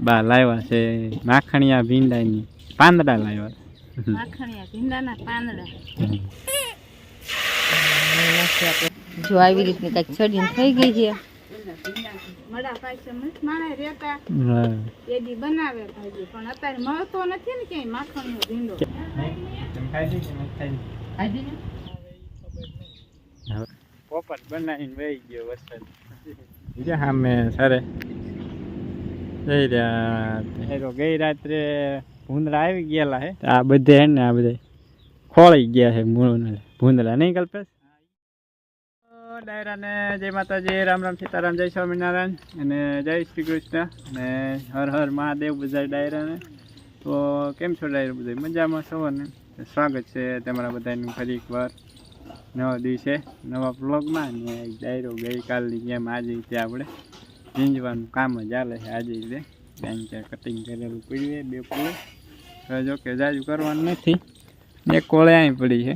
બા લાવ્યા છે માખણિયા ભીંડાની પાંદડા લાવ્યા. માખણિયા ભીંડાના પાંદડા. જો આવી રીતની કંઈક ચડીને થઈ ગઈ છે. પોપટ બનાવીને વહી ગયો વરસાદ. સામે સરે. હેરો ગઈ રાત્રે ભૂંદડા આવી ગયેલા હે. આ બધે હે ને આ બધા ખોળી ગયા છે ભૂંદડા નહીં કલ્પેશ? ડાયરાને જય માતાજી રામ રામ સીતારામ જય સ્વામિનારાયણ અને જય શ્રી કૃષ્ણ અને હર હર મહાદેવ બધા ડાયરાને. તો કેમ છો ડાયરા બધા મજામાં છો ને? સ્વાગત છે તમારા બધાનું ફરી એકવાર નવા દિવસે નવા બ્લોગમાં ને ડાયરો ગઈકાલની જેમ આજે ત્યાં આપણે. ઝીંજવાનું કામ જ ચાલે છે આજે બે. કારણ કે કટિંગ કરેલું પડ્યું છે બે પૂરે હવે જો કે જાજુ કરવાનું નથી. એક કોળે અહીં પડી છે.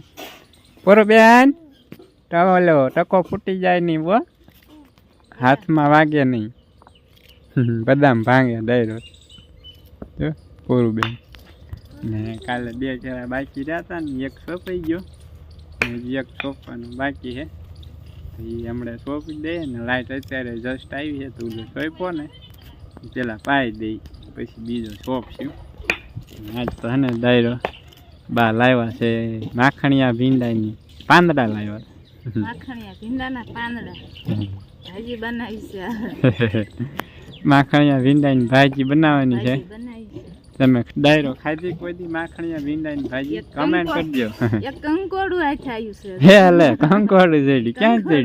બરો બેન. ટકો ટકો ફૂટી જાય નહીં બો હાથમાં વાગે નહીં. બદામ ભાંગે ડાયરો. જો પૂરું બેન. ને કાલે બે જરા બાકી રહ્યા હતા ને, એક સોંપાઈ ગયો. એક સોંપવાનું બાકી છે. એ હમણાં સોંપી દઈએ ને લાઇટ અત્યારે જસ્ટ આવી છે તો સોંપ્યો ને પેલા પાઈ દઈ પછી બીજો સોંપશું. આજ તો હે ને ડાયરો બા લાવ્યા છે માખણિયા ભીંડાની પાંદડા લાવ્યા. માખણિયા ભીંડાના પાંદડા. ભાજી બનાવી છે. માખણિયા ભીંડાની ભાજી બનાવવાની છે. બનાવી છે તમે ડાયરો ખાધી કોઈ દી માખણિયા ભીંડાની ભાજી? કમેન્ટ. કરજો. એક કંકોડું હાથે આવ્યું છે. હે લે કંકોડ જડી. ક્યાં છે.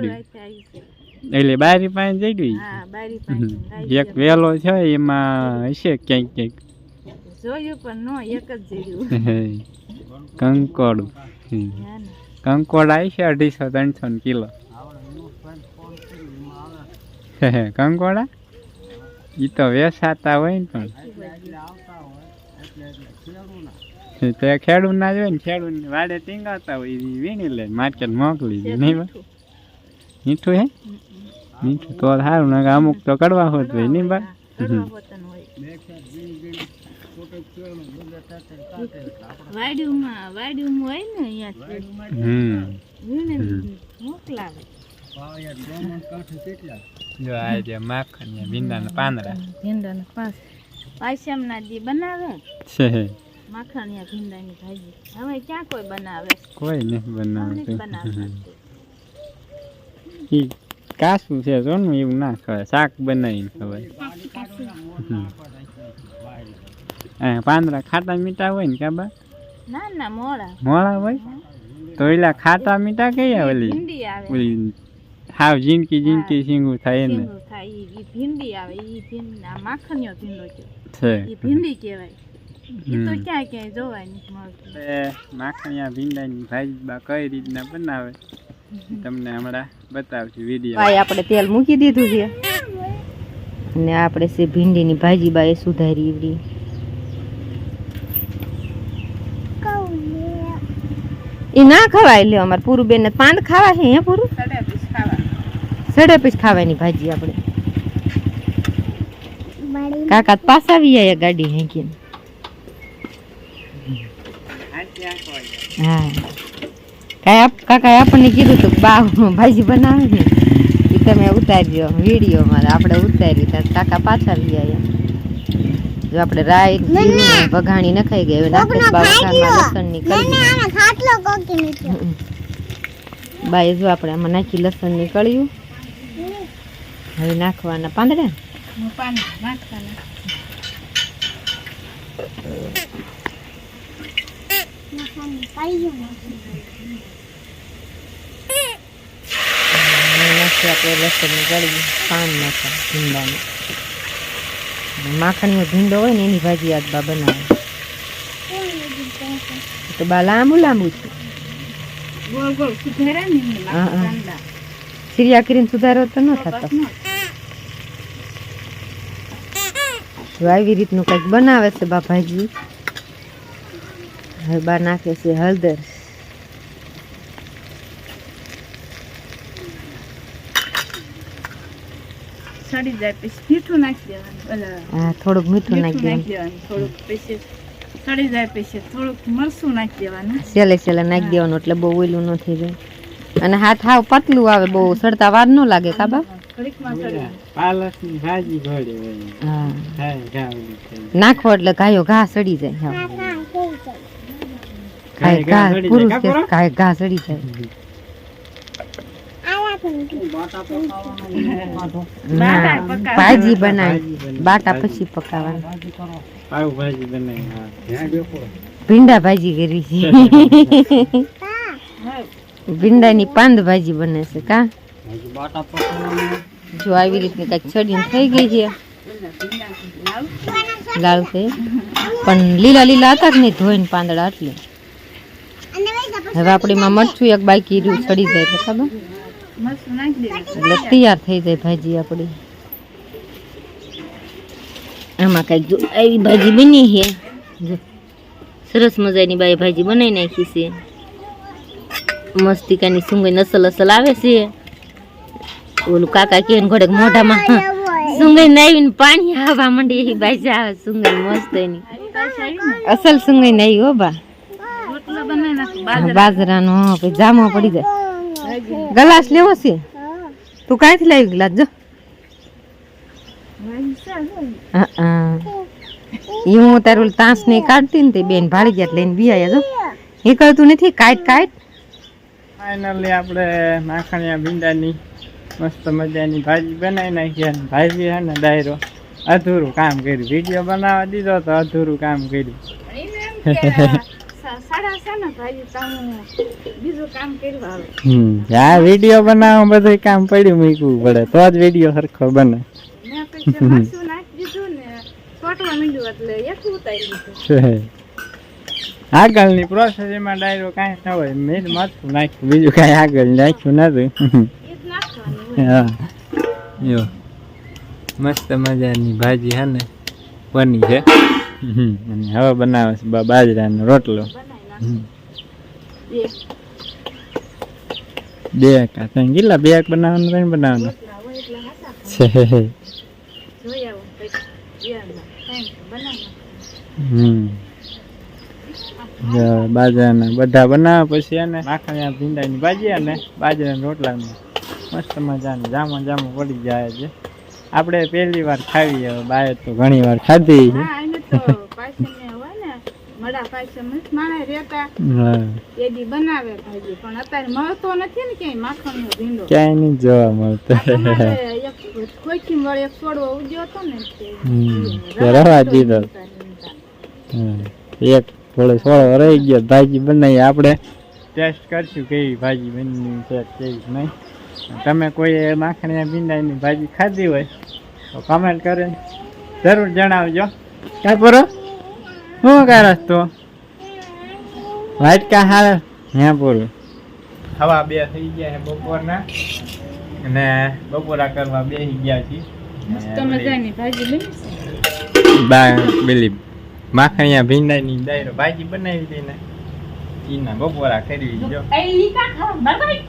એટલે બારી પાસે જડ્યું હા બારી પાસે. એક વેલો છે એમાં હશે ક્યાંક ક્યાંક. જોયું પણ નો એક જ જેડ્યું કંકોડ. કંકોડ આવી છે અઢીસો ત્રણસો ને કિલો. કંકોડા? એ તો વેસાતા હોય ને પણ. તે ખેડૂત ના જોઈએ ને ખેડૂત વાડે ટીંગાતા હોય એ વીણી લે માર્કેટ મોકલી દે નહીં બા મીઠું હે? મીઠું તો સારું ને અમુક તો કડવા હોત હોય નહીં બા? માખણ ભીંડા ને આ જે ને ભીંડાના પાંદડા. પાયસમના દી બનાવે? છે માખણિયા ભીંડાની ભાજી. હવે ક્યાં કોઈ બનાવે? કોઈ નહીં ઈ કાસું છે સોનું એવું ના ખવાય. શાક બનાવીને ખવાય. પાંદડા ખાટા મીઠા હોય ને કાબા ના ના મોળા. મોળા હોય? તો એલા ખાટા મીઠા કયા ઓલી? ઓલી હાવ જીનકી જીનકી સિંગું થાય ને ભીંડું આવે. ઈ ભીંડ માખણિયો ભીંડો છે છે. એ ભીંડી કહેવાય. ઈ તો ક્યાં ક્યાંય જોવાય નથી મળતું માખણિયા ભીંડાની ભાજી કઈ રીતના બનાવે? તમને હમણાં બતાવશું વીડિયો. ભાઈ આપણે તેલ મૂકી દીધું છે. ને આપણે છે ભીંડીની ભાજી બા એ સુધારી એવડી. એ ના ખવાય. લ્યો અમારે પૂરું બેન પાંદ ખાવા છે હે પૂરું? સડે પીસ ખાવાની ભાજી આપણે. કાકા તો પાછા આવી આયા ગાડી હેંકીને હા. કાંઈ આપ કાકાએ આપણને કીધું હતું કે બા ભાજી બનાવે ને એ તમે ઉતારજો વિડીયોમાં આપણે ઉતાર્યું ત્યાં કાકા પાછા આવી આવ્યા જો આપણે રાઈ ભગાણી નખાઈ ગઈ હવે નાખે. બા વઘારમાં લસણની કળી બાએ જો આપણે આમાં નાખી લસણની નીકળ્યું હવે નાખવાના પાંદડા. આપણે લસણની કળિયું પાન નાખવા ભીંડાનું માખણીનો ભીંડો હોય ને એની ભાજી આજ બા બનાવે તો બા લાંબુ લાંબુ છે ગોળ ગોળ સુધારા ને હા, હા. સિરિયા કરીને સુધારો તો ન થતો કપાસ નો. જો આવી રીતનું કંઈક બનાવે છે બાભાજી. હવે બા નાખે છે હળદર. સડી જાય પછી મીઠું નાખી દેવાનું હા થોડુંક મીઠું નાખી દેવાનું. થોડુંક પછી સડી જાય પછી થોડુંક મરચું નાખી દેવાનું. સેલે સેલે નાખી દેવાનું એટલે બહુ ઓલું ન થઈ જાય અને હાથ હાવ પતલું આવે બહુ સડતા વાર ન લાગે કાબા નાખો એટલે ગાયો ઘા સડી જાય. ખાય ઘા પુરુષ કે જાય. ઘા સડી જાય. ના, ભાજી બનાવી બાટા પછી પકાવવાની ભીંડા ભાજી કરી છે. હા. ભીંડાની પાંદ ભાજી બને છે કા? જો આવી રીતની કંઈક છડીને થઈ ગઈ છે. લાલ છે. પણ લીલા લીલા હતા કે નહીં ધોઈને પાંદડા એટલે. હવે આપણે એમાં મરચું એક બાકી રહ્યું ચડી જાય એટલે ખબર. એટલે તૈયાર થઈ જાય ભાજી આપણી. આમાં કંઈક જો આવી ભાજી બની છે. સરસ મજાની બાઈ ભાજી બનાવી નાખી છે. મસ્તિકાની સુંગઈ નસલ અસલ આવે છે. ઓલું કાકા કે ઘોડે મોઢામાં સુંગઈ નાવીને પાણી આવવા માંડી એવી બાજા આવે સુંગઈ મસ્ત એની. અસલ સુંગઈ નાઈ હો બા. રોટલા બનાવી નાખું બાજરા બાજરાનો જામો પડી જાય. ગ્લાસ લેવો છે? તું કાંઈથી લાવી ગ્લાસ જો. ભાજી હા. તારું તાંસ ને કાઢતી ને તે બેન ભાડી ગયા એટલે લઈને બિયાયા જો. એ કરતું નથી? કાટ કાટ ફાઇનલી આપણે માખણિયા ભીંડાની મસ્ત મજાની ભાજી બનાવી નાખી અને ભાજી છે ને ડાયરો. અધૂરું કામ કર્યું. વીડિયો બનાવવા દીધો તો અધૂરું કામ કર્યું. હું વીડિયો બનાવવા બધું કામ પડ્યું મૂકવું પડે. તો જ વીડિયો સરખો બને. આગળની પ્રોસેસ એમાં ડાયરો કાંઈ ન હોય. મેં મરચું નાખ્યું. બીજું કાંઈ આગળ નાખ્યું નથી. હા. જો. મસ્ત મજાની ભાજી છે ને, બની છે. અને હવે બનાવે છે બાજરાનો રોટલો. બે કા ત્રણ કેટલા બે એક બનાવવાનું ત્રણ બનાવવાનું? છે. બાજરાના બધા બનાવે પછી એને. માખણિયા ભીંડાની ભાજી અને બાજરાના રોટલાનું મસ્ત મજાનું જામો જામો પડી જાય છે. આપણે પહેલી વાર ખાવી હવે બાય તો ઘણી વાર ખાધી. એક થોડો સોળો રહી ગયો ભાજી બનાવી આપણે. ટેસ્ટ કરશું કેવી ભાજી બની છે કેવી નહીં. તમે કોઈ માખણીયા ભીંડાઈની ભાજી ખાધી હોય તો કમેન્ટ કરીને જરૂર જણાવજો. કાંઈ પૂરો? શું કરસ તો વાટકા હાલ. હે પૂરું? હવા બે થઈ ગયા છે બપોરના. અને બપોરા કરવા બેસી ગયા છીએ. મસ્ત મજાની ભાજી બની છે. બા પેલી માખણીયા ભીંડાઈની દાયરો ભાજી બનાવી હતી ને. ઈના બપોરા કરી જો? છે.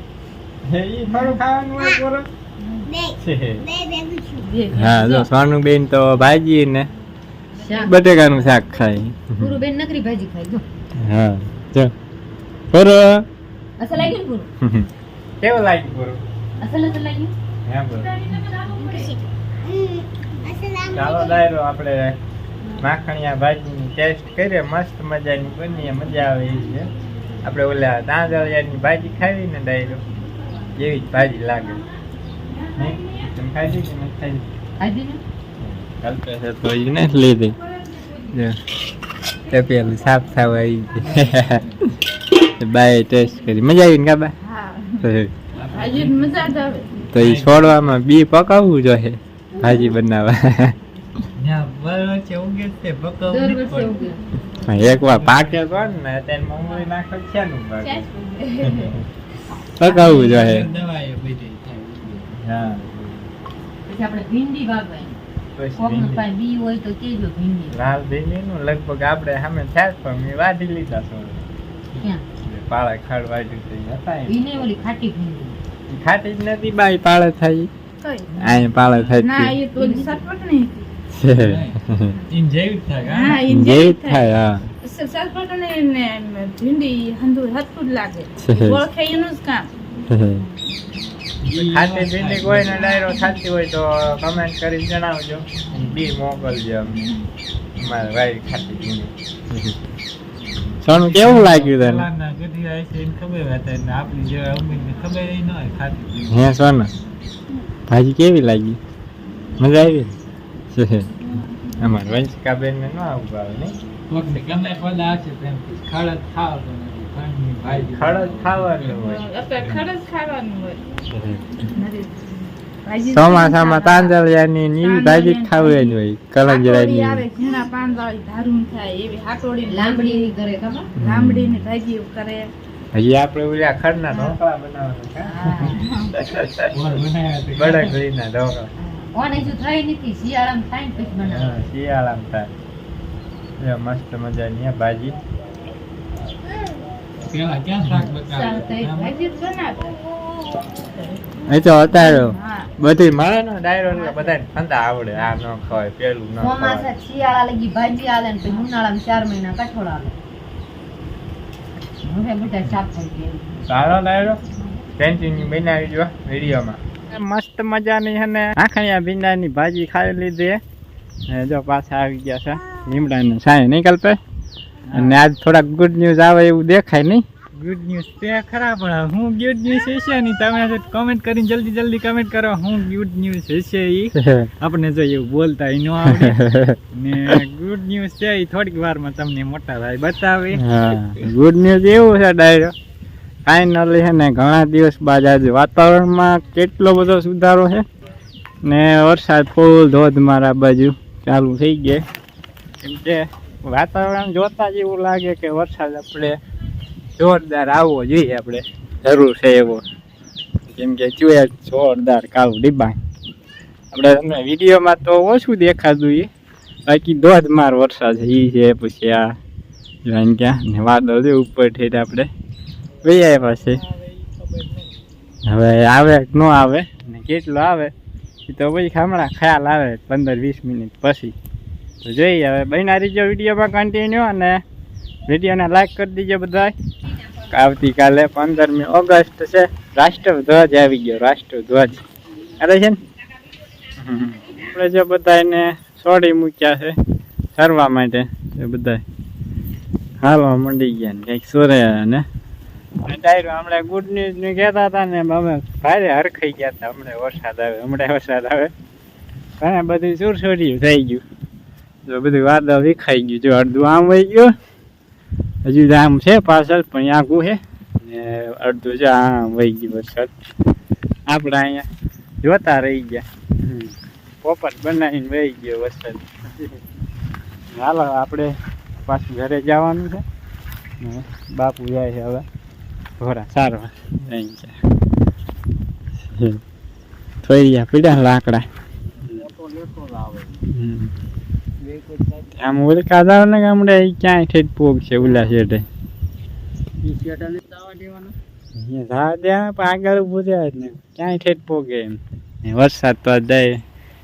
હા જો સોનું બેન તો ભાજી ને બટેકાનું શાક ખાય. પૂરું બેન નકરી ભાજી ખાઈ જો. હા જો. પોરો અસલ લાગ્યું ને પૂરું કેવું લાગ્યું પોરો અસલ અસલ લાગ્યું? હે પોરો ચાલો દાયરો આપણે માખણિયા ભાજીની ટેસ્ટ કરીએ મસ્ત મજાની બની મજા આવે એ છે. આપણે ઓલા તાંદળિયાની ભાજી ખાવી ને દાયરો? એવી જ ભાજી લાગે? તમે ખાધી કે નથી? ખાધી ને કલ્પે છે તો ઈ નથી લીધી. જો. તે પેલું સાફ થવા આવી બાય ટેસ્ટ કરી. મજા આવી ને કાબા? હા. તો ભાજી મજા જ આવે. તો એ છોડવામાં બી પકાવવું જોઈએ ભાજી બનાવવા. એક વાર પાકે તો ને તેને મમ્મી નાખો છે પકાવવું જોઈએ હા. પછી આપણે ભીંડી ભીંડી. લાલ ભીંડીનું લગભગ આપણે સામે થયા પણ મેં વાઢી લીધા ક્યાં? પાળા ખાડ ઓલી ખાટી ભીંડી. ઈ ખાટી જ નથી બાઈ પાળે થઈ. ના એ તો ઇન થાય હા. જ થાય હા. સ- સરપટ ને ને ભીંડી હંધુ હથું જ લાગે. ઓળખે એનું જ કામ. ખાતી ભીંડી કોઈને ડાયરો ખાતી હોય તો કમેન્ટ કરી જણાવજો. બી મોકલજો અમને અમારે ભાઈ ખાતી ભીંડી. સોનું કેવું લાગ્યું તને? એને ખબર હતા ને આપણી જેવા ઉમેદને ખબર ન હોય ખાતી હે સોના ભાજી કેવી લાગી? મજા આવી? અમારે વંશિકાબેન ને ન આવું ભાવે નહીં? ગમે પદા હશે તેમ ખડત ખાવ તો નથી ખંડની ભાજી ખડક ખાવાનું હોય. ખાવાનું હોય. ચોમાસામાં તાંજલિયાની ની ભાજી જ હોય કલંજરાની આવે ઘીણા પાંદડાળી ધારું થાય એવી હાટોડી લાંબડી કરે ખબર? લાંબડી ની ભાજી કરે. હજી આપણે ઓલા ખડના ઢોકળા બનાવવાના છે. તે બળગડીના ઢોકળા. ઓને જો થઈ નથી શિયાળામાં થાય પછી બનાવે શિયાળામાં થાય. એ મસ્ત મજાની ભાજી. એ તો અત્યારે બધી મળે ને ડાયરો બધાને ખંતા આવડે. આ ન ખવાય પેલું ન ખવાય. શિયાળા લગી ભાજી આલે ને પછી ઉનાળામાં ચાર મહિના કઠોળ આવે હવે બધા શાક થઈ ગયા સારો ડાયરો કેન્ટીન બનાવી જો વિડીયોમાં. મસ્ત મજાની છે ને. આખણિયા ભીંડાની ભાજી ખાઈ લીધી અને જો પાછા આવી ગયા છે. લીમડાને સાય નહીં કલ્પે અને આજ થોડાક ગુડ ન્યૂઝ આવે એવું દેખાય નહીં. ગુડ ન્યૂઝ તે ખરા પણ હું ગુડ ન્યૂઝ હશે નહીં? તમે કમેન્ટ કરીને જલ્દી જલ્દી કમેન્ટ કરો. હું ગુડ ન્યૂઝ હશે એ આપણે જો એવું બોલતા એ ન આવડે. ને ગુડ ન્યૂઝ છે એ થોડીક વારમાં તમને મોટા ભાઈ બતાવે. ગુડ ન્યૂઝ એવું છે ડાયરો ફાઇનલી છે ને ઘણા દિવસ બાદ આજે વાતાવરણમાં કેટલો બધો સુધારો છે. ને વરસાદ ફૂલ ધોધ મારા બાજુ. ચાલુ થઈ ગયા કેમ કે વાતાવરણ જોતા જ એવું લાગે કે વરસાદ આપણે જોરદાર આવવો જોઈએ આપણે. જરૂર છે એવો. કેમ કે જોઈએ જોરદાર કાળું ડિબાંગ. આપણે તમને વિડીયોમાં તો ઓછું દેખાતું એ બાકી ધોધમાર વરસાદ છે એ છે, પછી આ જોઈને ક્યાં? ને વાદળ ઉપર ઠેઠ આપણે વૈયા પાસે હવે આવે ન આવે? ને કેટલો આવે? એ તો પછી હમણાં ખ્યાલ આવે પંદર વીસ મિનિટ પછી. તો જોઈએ હવે બહેના રીજો વિડીયોમાં કન્ટિન્યુ અને વિડીયોને લાઈક કરી દીજો બધા આવતીકાલે પંદરમી ઓગસ્ટ છે. રાષ્ટ્રધ્વજ આવી ગયો, રાષ્ટ્રધ્વજ. અરે છે ને? આપણે જો બધા એને છોડી મૂક્યા છે ફરવા માટે. એ બધા હાલવા મંડી ગયા ને, કંઈક સોરે ને ડાયરો હમણાં ગુડ ન્યૂઝનું કહેતા હતા ને અમે ભારે હરખાઈ ગયા હતા. હમણાં વરસાદ આવે, હમણાં વરસાદ આવે. ઘણા બધું સુરસોર્યું થઈ ગયું. જો બધું વાદળ વિખાઈ ગયું, જો અડધું આમ વહી ગયું. હજુ આમ છે પાછળ, પણ ત્યાં છે. ને અડધું છે આમ વહી ગયું વરસાદ. આપણે અહીંયા જોતા રહી ગયા. પોપટ બનાવીને વહી ગયો વરસાદ. હાલો, આપણે પાછું ઘરે જવાનું છે. બાપુ જાય છે હવે. છે થોઈ ગયા પીડ્યા લાકડા. આમ ઓલકા જાવ ને ગામડે ક્યાંય ઠેઠ પોગ છે ઉલા શેઠે આગળ ઊભું થયા જ ને ક્યાંય ઠેઠ પોગે એમ વરસાદ તો જાય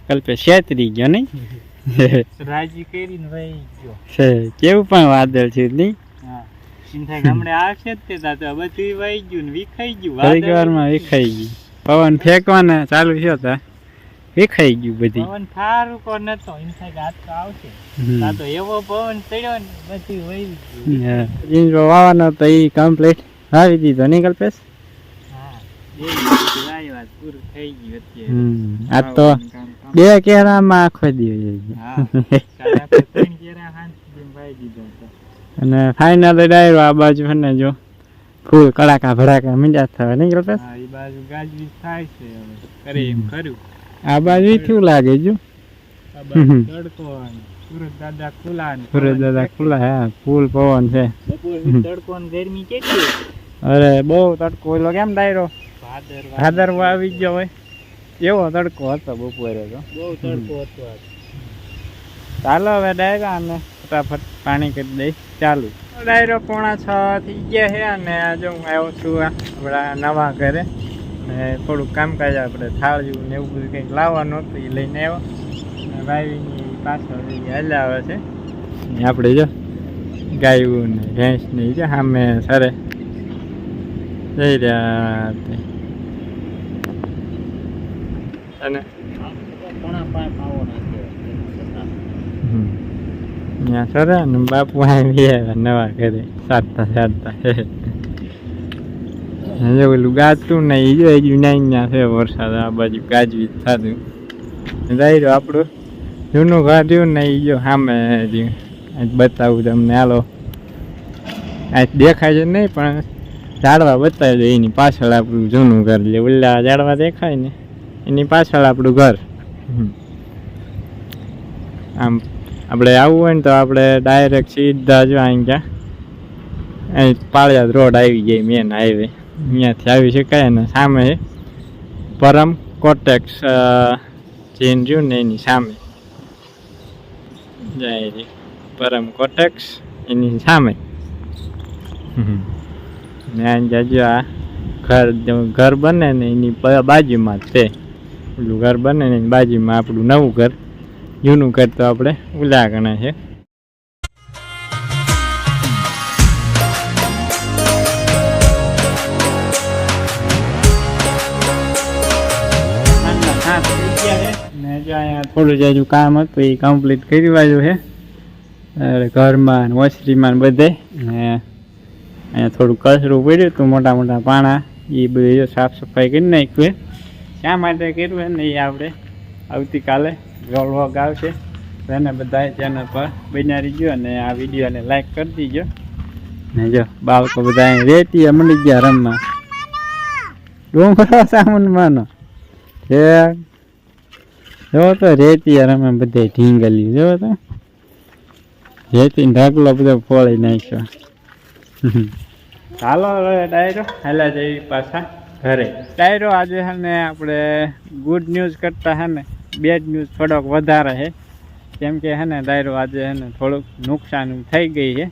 કલ્પે છેતરી ગયો નહીં રાજી કરીને ભાઈ ગયો છે કેવું પણ વાદળ છે નહીં હા સિંધા ગામડે આવશે જ તે તા તો ગયું ને વિખાઈ ગયું થોડીક વારમાં વિખાઈ ગયું. પવન ફેંકવાના ચાલુ થયો તા વિખાઈ ગયું બધી. પવન થારું કો નતો. એમ થાય તો આવશે. આ તો એવો પવન ચડ્યો ને બધી વહી ગયું. હા. વાવાનો તો ઈ કમ્પ્લીટ વાવી દીધો નીકળ પેસ આવી. આ તો. બે કેરામાં આખો દી અને ફાઇનલ ડાયરો આ બાજુ છે ને જો ફૂલ કડાકા ભડાકા મીંડા થવા નહીં કલ્પેશ હા એ બાજુ ગાજવીજ થાય છે હવે. કરે એમ ખરું આ બાજુ કેવું લાગે જો. આ બાજુ તડકો સુરત દાદા ખુલા ને સુરત દાદા ખુલા હા ફૂલ પવન છે. તડકો ને ગરમી કેટલી અરે બહુ તડકો ઓલો કેમ ડાયરો? ભાદર ભાદરવો આવી ગયો હોય. એવો તડકો હતો બપોરે તો. બહુ તડકો હતો. ચાલો હવે ડાયરા અને ફટાફટ પાણી કરી દઈ. ચાલુ. ડાયરો પોણા છ થઈ ગયા છે અને આજે હું આવ્યો છું આપણા નવા ઘરે. ને થોડુંક કામકાજ આપણે થાળ્યું ને એવું બધું કંઈક લાવવાનું હતું એ લઈને આવ્યો. વાવીની પાછળ એ હલાવે છે. આપણે જો ગાયું ને ભેંસ ને જો સામે સરે. જઈ રહ્યા અને. ત્યાં સરે ને બાપુ આવી આવ્યા નવા ઘરે. સાતતા સાતતા હજુ ઓલું ગાતું ને એ જો હજુ નાઈ ત્યાં છે વરસાદ, આ બાજુ ગાજવીજ થતું. જાય આપણું. જૂનું ઘર રહ્યું ને એ જો સામે રહ્યું. બતાવું તમને, હાલો. આજ દેખાય છે નહીં, પણ ઝાડવા બતાવી દો, એની પાછળ આપણું જૂનું ઘર એટલે ઓલા ઝાડવા દેખાય ને, એની પાછળ આપણું ઘર. આમ આપણે આવવું હોય ને તો આપણે ડાયરેક્ટ સીધા જો અહીં ક્યાં અહીં પાળિયાદ રોડ આવી ગઈ મેન હાઈવે અહીંયાથી આવી શકાય અને સામે પરમ કોટેક્સ જેન રહ્યું ને એની સામે. જાય પરમ કોટેક્સ એની સામે. ને અહીંયા જો આ ઘર ઘર બને ને એની બાજુમાં જ છે. પેલું ઘર બને ને એની બાજુમાં આપણું નવું ઘર. જૂનું ઘર તો આપણે ઉલા ગણે છે. થોડું જ હજુ કામ હતું, એ કમ્પ્લીટ કરી વાળ્યું છે. ઘરમાં ને બધે. અહીંયા થોડું કચરું પડ્યું હતું, મોટા મોટા પાણા. એ બધું સાફ સફાઈ કરી નાખ્યું શા માટે કર્યું ને એ આપણે આવતીકાલે વ્લોગ આવશે. તો એને બધા ચેનલ પર બનાવી ગયો અને આ વિડીયોને લાઈક કરી દીજો. ને જો બાળકો બધા અહીં રેતી મળી ગયા રમવા. ડુંગરો સામાનમાંનો છે જો તો રેતી રમે બધે ઢીંગલી. જો તો. રેતી ઢગલો બધો ફોળી નાખ્યો. હાલો ડાયરો. હાલા જઈ પાછા ઘરે. ડાયરો આજે હે ને આપણે ગુડ ન્યૂઝ કરતા હે ને બેડ ન્યૂઝ થોડોક વધારે છે. કેમ કે હે ને ડાયરો આજે હે ને થોડુંક નુકસાન થઈ ગઈ છે.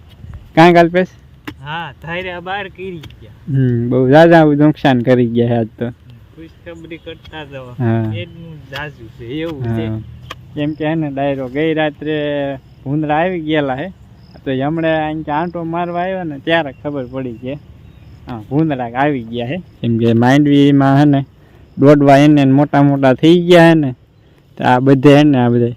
કાંઈ કલ્પેશ હા ધાર્યા બહાર કરી ગયા. હમ બહુ ઝાઝા નુકસાન કરી ગયા છે આજ તો. ખુશખબરી કરતા જવા હા. ઝાઝું છે એવું છે. કેમ કે હે ને ડાયરો ગઈ રાત્રે ભૂંદરા આવી ગયેલા હે તો હમણે અહીં કે આંટો મારવા આવ્યો ને ત્યારે ખબર પડી કે હા ભૂંદરા આવી ગયા હે કેમ કે માંડવીમાં હે ને દોડવા એને મોટા મોટા થઈ ગયા હે ને. આ બધે હે ને આ બધે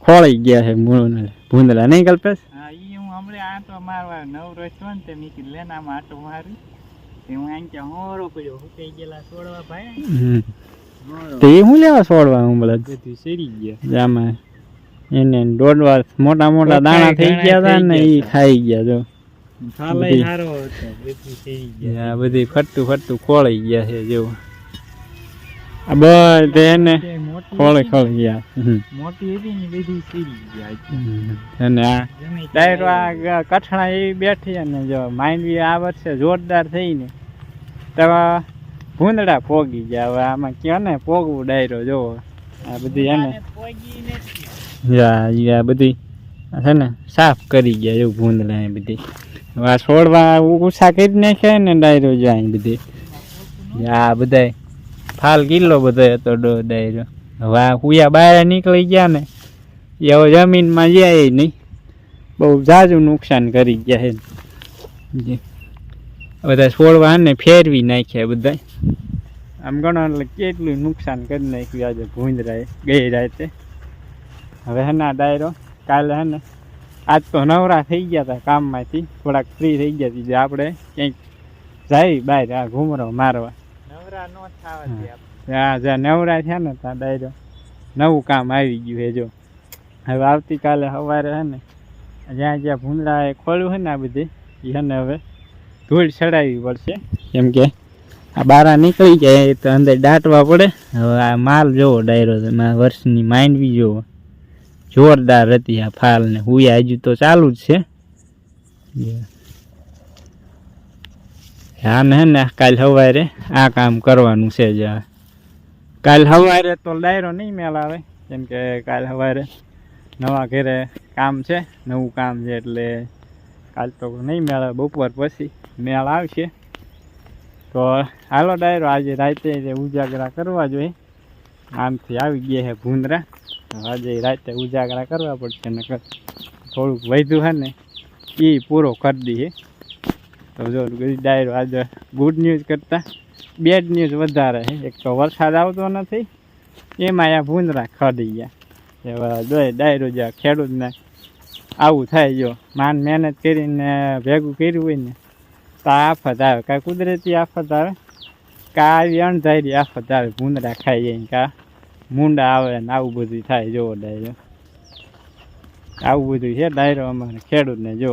ખોળાઈ ગયા છે મૂળ ભૂંદડા. નહીં કલ્પેશ? હા હું હમણાં આંટો મારવા નવરો છો ને તે મીકી લેનામાં આંટો મારી. તે હું આમ કે હોરો પડ્યો હુકાઈ ગયેલા છોડવા ભાઈ. હમ. હોરો. તો શું લેવા છોડવા હું બધા બધું ગયા. જામાં. એને દોડવા મોટા મોટા દાણા થઈ ગયા હતા ને એ ખાઈ ગયા જો. બધી. ફરતું ફરતું ખોળાઈ ગયા છે જેવું બધે એને ખોળી ખોળી ગયા. ને, મોટી હતી ને બધી સરી ગયા અને આ ડાયરો આ કઠણા એવી બેઠી અને જો માંડવી આ વર્ષે જોરદાર થઈને તો ભૂંદડા પોગી ગયા. હવે આમાં કયો ને પોગવું ડાયરો જોવો આ બધી એને આ બધી છે ને સાફ કરી ગયા એવું ભૂંદડા એ બધી. હવે આ છોડવા ઉષા કરી નાખ્યા ને ડાયરો જો અહીં બધી. આ બધાય ફાલ કિલ્લો બધો હતો ડાયરો. હવે કુયા બહાર નીકળી ગયા ને, એ હવે જમીનમાં જાય નહીં. બહુ ઝાઝું નુકસાન કરી ગયા છે. બધા છોડવા ને ફેરવી નાખ્યા બધા આમ ગણો એટલે કેટલું નુકસાન કરી નાખ્યું આજે ભૂંદરાએ ગઈ રાતે. હવે હે ને ડાયરો, કાલે હે ને, આજ તો નવરા થઈ ગયા હતા કામમાંથી. થોડાક ફ્રી થઈ ગયા હતી જે આપણે ક્યાંક જાય બહાર આ ઘૂમરો મારવા. આ જ્યાં નવરા થયા ને ત્યાં ડાયરો નવું કામ આવી ગયું હે જો. હવે આવતીકાલે સવારે હે ને જ્યાં જ્યાં ભૂંદડાએ ખોલ્યું હે ને આ બધી એ હે હવે ધૂળ ચડાવવી પડશે. કેમ કે આ બારા નીકળી જાય એ તો અંદર દાટવા પડે. હવે આ માલ જોવો ડાયરો વર્ષની માંડવી જોવો. જોરદાર હતી આ ફાલ ને હુયા હજુ તો ચાલુ જ છે. હા ને હે ને, કાલ સવારે આ કામ કરવાનું છે જ કાલ સવારે તો ડાયરો નહીં મેળ આવે, કેમ કે કાલ સવારે નવા ઘરે કામ છે, નવું કામ છે એટલે કાલ તો નહીં મેળ બપોર પછી મેળ આવશે. તો હાલો ડાયરો, આજે રાતે ઉજાગરા કરવા જોઈએ, આમથી આવી ગયા છે ભૂંદરા. આજે રાતે ઉજાગરા કરવા પડશે, નકર થોડુંક વધ્યું હે ને એ પૂરો કરી દઈએ. તો જો ડાયરો આજે ગુડ ન્યૂઝ કરતાં. બેડ ન્યૂઝ વધારે એક તો વરસાદ આવતો નથી. એમાં આ ભૂંદરા ખડી ગયા. એવા જોઈએ ડાયરો જ્યાં ખેડૂતને આવું થાય જો. માન મહેનત કરીને ભેગું કર્યું હોય ને, તો આફત આવે. કાંઈ કુદરતી આફત આવે? કાં આવી અણધારી આફત આવે? ભૂંદરા ખાઈ જાય કાં મૂંડા આવે ને આવું બધું થાય જોવો ડાયરો. આવું બધું છે ડાયરો અમારે ખેડૂતને જો.